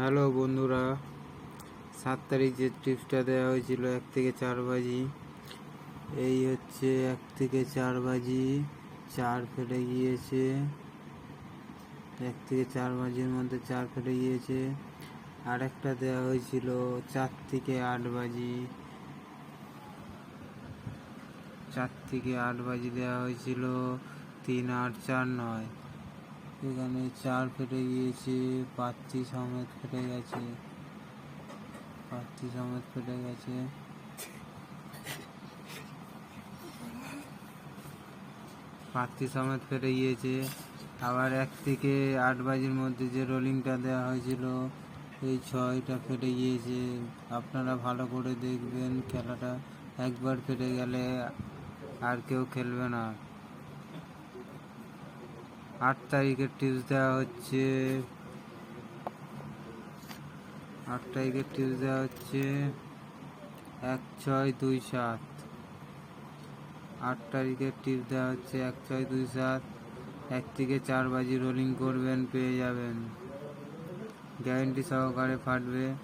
Hello বন্ধুরা, সাত তারিখ যে টিপসটা দেওয়া হয়েছিল এক থেকে চার বাজি, এই হচ্ছে এক থেকে চার বাজি, চার ফেটে গিয়েছে, এক থেকে চার বাজির মধ্যে চার ফেটে গিয়েছে আর একটা দেওয়া হয়েছিল চার থেকে আট বাজি, চার থেকে আট বাজি দেওয়া হয়েছিল তিন আট চার নয়। এখানে চার ফেটে গিয়েছে পাত্তি সমেত ফেটে গেছে। পাত্তি সমেত ফেটে গেছে। পাত্তি সমেত ফেটে গিয়েছে। আবার এক থেকে আট বাজির মধ্যে যে রোলিংটা দেওয়া হয়েছিল, এই ছয়টা ফেটে গিয়েছে। আপনারা ভালো করে দেখবেন, খেলাটা একবার ফেটে গেলে আর কেউ খেলবে না। আট তারিখের টিপস দেওয়া হচ্ছে। আট তারিখের টিপস দেওয়া হচ্ছে। এক ছয় দুই সাত। আট তারিখের টিপস দেওয়া হচ্ছে। এক ছয় দুই সাত। এক থেকে চার বাজি রোলিং করবেন, পেয়ে যাবেন। গ্যারেন্টি সহকারে ফাটবে।